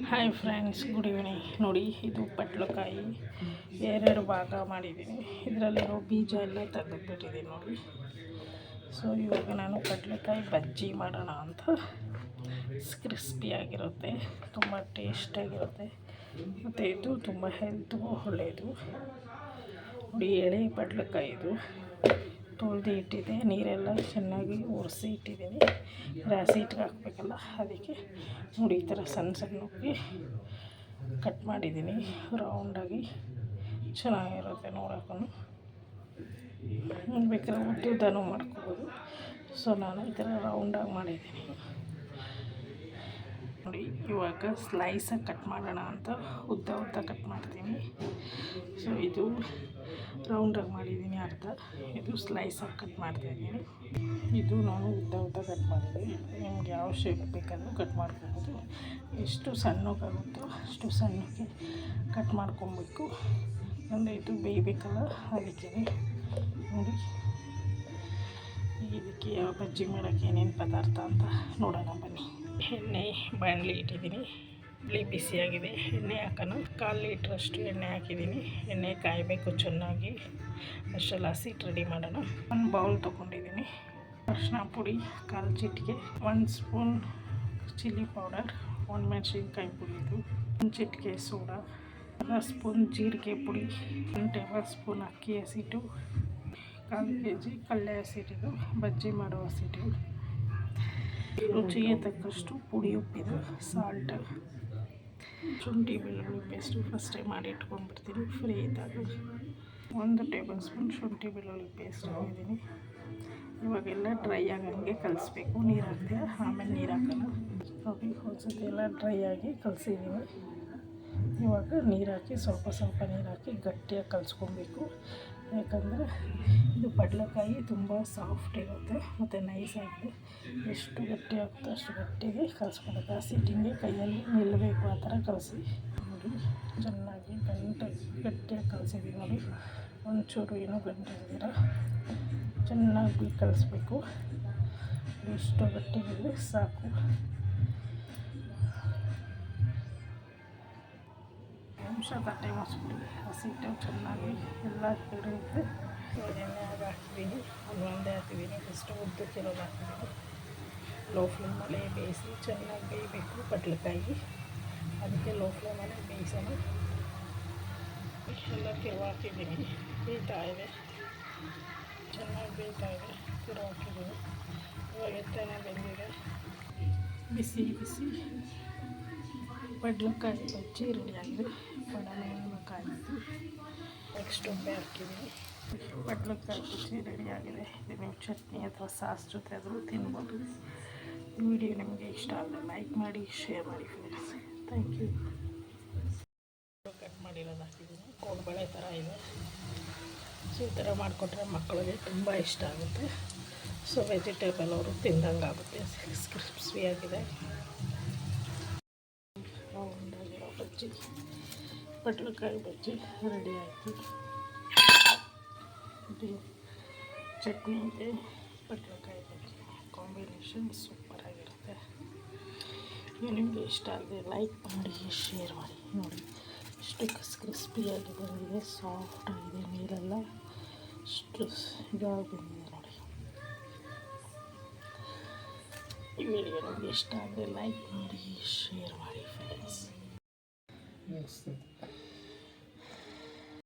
Hi friends good evening ನೋಡಿ, ಇದು ಪಟ್ಲಕಾಯಿ. ಎರಡು ಭಾಗ ಮಾಡಿದ್ದೀನಿ. ಇದರಲ್ಲಿರೋ ಬೀಜ ಎಲ್ಲ ತೆಗೆದುಬಿಟ್ಟಿದ್ದೀನಿ ನೋಡಿ. ಸೊ ಇವಾಗ ನಾನು ಕಡಲೆಕಾಯಿ ಬಜ್ಜಿ ಮಾಡೋಣ ಅಂತ. ಕ್ರಿಸ್ಪಿಯಾಗಿರುತ್ತೆ ತುಂಬ ಟೇಸ್ಟಾಗಿರುತ್ತೆ ಮತ್ತು ಇದು ತುಂಬ ಹೆಲ್ತ್ಗೂ ಒಳ್ಳೆಯದು ನೋಡಿ, ಎಳೆ ಪಡ್ಲಕಾಯಿ ಇದು. ತೊಳೆದು ಇಟ್ಟಿದ್ದೆ ನೀರೆಲ್ಲ ಚೆನ್ನಾಗಿ ಒರೆಸಿ ಇಟ್ಟಿದ್ದೀನಿ. ರಾಸಿ ಹಿಟ್ಗೆ ಹಾಕಬೇಕಲ್ಲ, ಅದಕ್ಕೆ ನೋಡಿ ಈ ಥರ ಸಣ್ಣ ಸಣ್ಣಕ್ಕೆ ಕಟ್ ಮಾಡಿದ್ದೀನಿ. ರೌಂಡಾಗಿ ಚೆನ್ನಾಗಿರುತ್ತೆ ನೋಡೋಕ್ಕೂ ಬೇಕಾದ್ರೆ ಉದ್ದುದ್ದನೂ ಮಾಡ್ಕೋಬೋದು. ಸೊ ನಾನು ಈ ಥರ ರೌಂಡಾಗಿ ಮಾಡಿದ್ದೀನಿ. ನೋಡಿ, ಇವಾಗ ಸ್ಲೈಸಾಗಿ ಕಟ್ ಮಾಡೋಣ ಅಂತ ಉದ್ದ ಉದ್ದ ಕಟ್ ಮಾಡ್ತೀನಿ. ಸೊ ಇದು ರೌಂಡಾಗಿ ಮಾಡಿದ್ದೀನಿ ಅರ್ಧ. ಇದು ಸ್ಲೈಸಾಗಿ ಕಟ್ ಮಾಡ್ತಾಯಿದ್ದೀನಿ ಇದು ನಾನು ಉದ್ದ ಉದ್ದ ಕಟ್ ಮಾಡಿದ್ದೀನಿ ನಿಮ್ಗೆ ಯಾವ ಶೇಪ್ ಬೇಕಾದರೂ ಕಟ್ ಮಾಡ್ಕೊಬೋದು. ಎಷ್ಟು ಸಣ್ಣಕ್ಕಾಗುತ್ತೋ ಅಷ್ಟು ಸಣ್ಣಕ್ಕೆ ಕಟ್ ಮಾಡ್ಕೊಬೇಕು. ಅಂದರೆ ಇದು ಬೇಯಬೇಕಲ್ಲ ಅದಕ್ಕೆ ನೋಡಿ. ಇದಕ್ಕೆ ಯಾವ ಬಜ್ಜಿ ಮಾಡೋಕ್ಕೆ ಏನೇನು ಪದಾರ್ಥ ಅಂತ ನೋಡೋಣ ಬನ್ನಿ. ಎಣ್ಣೆ ಬಾಣಲಿ ಇಟ್ಟಿದ್ದೀನಿ. ಬಿಳಿ ಬಿಸಿಯಾಗಿದೆ. ಎಣ್ಣೆ ಹಾಕೋಣ. ಕಾಲು ಲೀಟ್ರಷ್ಟು ಎಣ್ಣೆ ಹಾಕಿದ್ದೀನಿ. ಎಣ್ಣೆ ಕಾಯಬೇಕು ಚೆನ್ನಾಗಿ. ಅಷ್ಟೆಲ್ಲ ಹಸಿಟ್ಟು ರೆಡಿ ಮಾಡೋಣ. ಒಂದು ಬೌಲ್ ತೊಗೊಂಡಿದ್ದೀನಿ. ಅರಿಶಿನ ಪುಡಿ, ಕಾಲು ಚಿಟಿಕೆ, ಒಂದು ಸ್ಪೂನ್ ಚಿಲ್ಲಿ ಪೌಡರ್, ಒಂದು ಮೆಣಸಿನ್ಕಾಯಿ ಪುಡಿದು ಒಂದು ಚಿಟಿಕೆ ಸೋಡಾ, ಅರ್ಧ ಸ್ಪೂನ್ ಜೀರಿಗೆ ಪುಡಿ, ಒಂದು ಟೇಬಲ್ ಸ್ಪೂನ್ ಅಕ್ಕಿ ಹಸಿಟ್ಟು, ಕಾಲು ಕೆ ಜಿ ಕಡಲೆ ಹಸಿಟ್ಟಿದು ಬಜ್ಜಿ ಮಾಡೋ ಹಸಿಟ್ಟು. ರುಚಿಗೆ ತಕ್ಕಷ್ಟು ಪುಡಿ ಉಪ್ಪಿದು ಸಾಲ್ಟ್ ಶುಂಠಿ, ಬೆಳ್ಳುಳ್ಳಿ ಪೇಸ್ಟು ಫಸ್ಟೇ ಮಾಡಿ ಇಟ್ಕೊಂಡ್ಬಿಡ್ತೀನಿ ಫ್ರೀ ಇದ್ದಾಗ. ಒಂದು ಟೇಬಲ್ ಸ್ಪೂನ್ ಶುಂಠಿ, ಬೆಳ್ಳುಳ್ಳಿ ಪೇಸ್ಟ್ ಹಾಕಿದ್ದೀನಿ. ಇವಾಗೆಲ್ಲ ಡ್ರೈ ಆಗಂಗೆ ಕಲಿಸ್ಬೇಕು. ನೀರು ಹಾಕ್ತೀವಿ ಆಮೇಲೆ ನೀರು ಹಾಕೋಣ. ನೋಡಿ ಒಂದ್ಸತಿ ಎಲ್ಲ ಡ್ರೈ ಆಗಿ ಕಲಸಿದ್ದೀನಿ ಇವಾಗ ನೀರು ಹಾಕಿ, ಸ್ವಲ್ಪ ಸ್ವಲ್ಪ ನೀರು ಹಾಕಿ ಗಟ್ಟಿಯಾಗಿ ಕಲಿಸ್ಕೊಬೇಕು. ಯಾಕಂದರೆ ಇದು ಪಡ್ಲಕಾಯಿ ತುಂಬ ಸಾಫ್ಟ್ ಇರುತ್ತೆ, ಮತ್ತು ನೈಸ್ ಆಗಿ ಎಷ್ಟು ಗಟ್ಟಿ ಆಗುತ್ತೋ ಅಷ್ಟು ಗಟ್ಟಿಗೆ ಕಲಿಸ್ಕೊಬೇಕು. ಆ ಸಿಟ್ಟಿಂಗೆ ಕೈಯಲ್ಲಿ ನಿಲ್ಲಬೇಕು ಆ ಥರ ಕಲಸಿ. ನೋಡಿ, ಚೆನ್ನಾಗಿ ಗಂಟೆ ಗಟ್ಟಿಯಾಗಿ ಕಲಸಿದ್ದೀವಿ ನೋಡಿ. ಒಂಚೂರು ಏನೂ ಗಂಟೆ ಚೆನ್ನಾಗಿ ಕಲಿಸ್ಬೇಕು. ಎಷ್ಟು ಗಟ್ಟಿಗೆ ಸಾಕು. ನಿಮಿಷ ತಟ್ಟೆ ಮುಚ್ಚಿಬಿಡಿ ಹಸಿಟ್ಟು ಚೆನ್ನಾಗಿ ಎಲ್ಲ ಹಿಡಿಯುತ್ತೆ ಅದು ಹಾಕ್ತೀನಿ ಅದು ಒಂದೇ ಹಾಕಿದ್ದೀನಿ ಫಸ್ಟು ಉದ್ದಕ್ಕಿರೋದು ಹಾಕಿದ್ದೀನಿ ಲೋ ಫ್ಲೇಮಲ್ಲಿ ಬೇಯಿಸಿ ಚೆನ್ನಾಗಿ ಬೇಯಬೇಕು ಪಟ್ಲಕಾಯಿ ಅದಕ್ಕೆ ಲೋ ಫ್ಲೇಮಲ್ಲಿ ಬೇಯಿಸೋಣ ಎಲ್ಲ ತಿರುವು ಹಾಕಿದ್ದೀನಿ ಬೇಯ್ತಾ ಇದೆ ಚೆನ್ನಾಗಿ ಬೇಯ್ತಾ ಇದೆ ತಿರುವು ಹಾಕಿದ್ದೀನಿ ಇವಾಗ ಎತ್ತನೆ ಬೆಂದಿದೆ ಬಿಸಿ ಬಿಸಿ ಪಡ್ಲಕಾಯಿ ಬಜ್ಜಿ ರೆಡಿಯಾಗಿದೆ ಕಾಯಿತು ನೆಕ್ಸ್ಟ್ ಒಬ್ಬೆ ಹಾಕಿದ್ದೀನಿ ಬಟ್ಲು ಬಜ್ಜಿ ರೆಡಿಯಾಗಿದೆ ಇದು ನೀವು ಚಟ್ನಿ ಅಥವಾ ಸಾಸ್ ಜೊತೆ ಆದರೂ ತಿನ್ಬೋದು. ವಿಡಿಯೋ ನಿಮಗೆ ಇಷ್ಟ ಆದರೆ ಲೈಕ್ ಮಾಡಿ ಶೇರ್ ಮಾಡಿ ಫ್ರೆಂಡ್ಸ್ ಥ್ಯಾಂಕ್ ಯು ಕಟ್ ಮಾಡಿರೋದು ಹಾಕಿದ್ದೀನಿ. ಕೋಡ್ಬಳೆ ಥರ ಇದೆ. ಸೊ ಈ ಥರ ಮಾಡಿಕೊಟ್ರೆ ಮಕ್ಕಳಿಗೆ ತುಂಬ ಇಷ್ಟ ಆಗುತ್ತೆ. ಸೊ ವೆಜಿಟೇಬಲ್ ಅವರು ತಿಂದಂಗೆ ಆಗುತ್ತೆ. ಕ್ರಿಸ್ಪಿಯಾಗಿದೆ ಬಜ್ಜಿ. ಪಟ್ಲಕಾಯಿ ಬಜ್ಜಿ ರೆಡಿ ಆಯಿತು. ಇದೆ ಪಟ್ಲಕಾಯಿ ಬಜ್ಜಿ ಕಾಂಬಿನೇಷನ್ ಸೂಪರಾಗಿರುತ್ತೆ ನಿಮಗೆ ಇಷ್ಟ ಆದರೆ ಲೈಕ್ ಮಾಡಿ, ಶೇರ್ ಮಾಡಿ. ನೋಡಿ, ಎಷ್ಟು ಕಸ್ ಕ್ರಿಸ್ಪಿಯಾಗಿ ಬಂದಿದೆ, ಸಾಫ್ಟ್ ಆಗಿದೆ, ನೀರೆಲ್ಲ. ಇಷ್ಟು ಇದಾಗಿ ಬಂದಿದೆ ನೋಡಿ. ಈ ವಿಡಿಯೋ ನಿಮಗೆ ಇಷ್ಟ ಆದರೆ ಲೈಕ್ ಮಾಡಿ, ಶೇರ್ ಮಾಡಿ ಫ್ರೆಂಡ್ಸ್ Nossa.